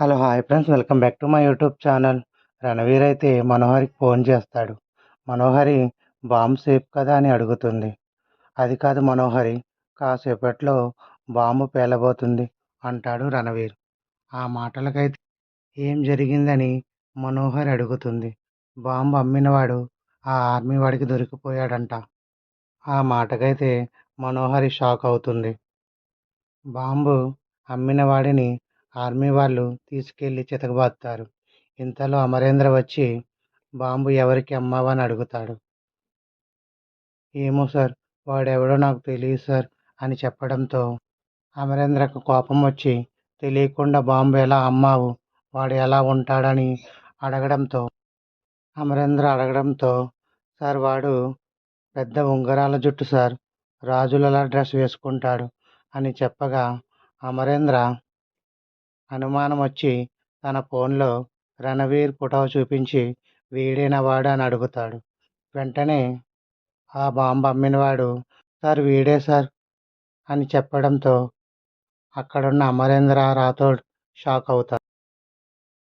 Hello hi friends. Welcome back to my YouTube channel. Ranveer అయితే మనోహరికి phone చేస్తాడు. మనోహరి bomb safe కదా అని అడుగుతుంది. అది కాదు మనోహరి కాసేపట్లో బాంబు పేలబోతుంది అంటాడు రణవీర్. ఆ మాటలకైతే ఏం జరిగిందని మనోహరి అడుగుతుంది. బాంబు అమ్మినవాడు ఆ ఆర్మీ వాడికి దొరికిపోయాడంట. ఆ మాటకైతే మనోహరి షాక్ అవుతుంది. బాంబు అమ్మిన వాడిని ఆర్మీ వాళ్ళు తీసుకెళ్ళి చితకబాదుతారు. ఇంతలో అమరేంద్ర వచ్చి బాంబు ఎవరికి అమ్మావని అడుగుతాడు. ఏమో సార్ వాడెవడో నాకు తెలియదు సార్ అని చెప్పడంతో అమరేంద్రకు కోపం వచ్చి తెలియకుండా బాంబు ఎలా అమ్మావు? వాడు ఎలా ఉంటాడని? అడగడంతో అమరేంద్ర అడగడంతో సార్ వాడు పెద్ద ఉంగరాల జుట్టు సార్. రాజులలా డ్రెస్ వేసుకుంటాడు అని చెప్పగా అమరేంద్ర అనుమానం వచ్చి తన ఫోన్లో రణవీర్ ఫోటో చూపించి వీడేనా వాడు అని అడుగుతాడు. వెంటనే ఆ బాంబు అమ్మినవాడు సార్ వీడే సార్ అని చెప్పడంతో అక్కడున్న అమరేంద్ర రాథోడ్ షాక్ అవుతాడు.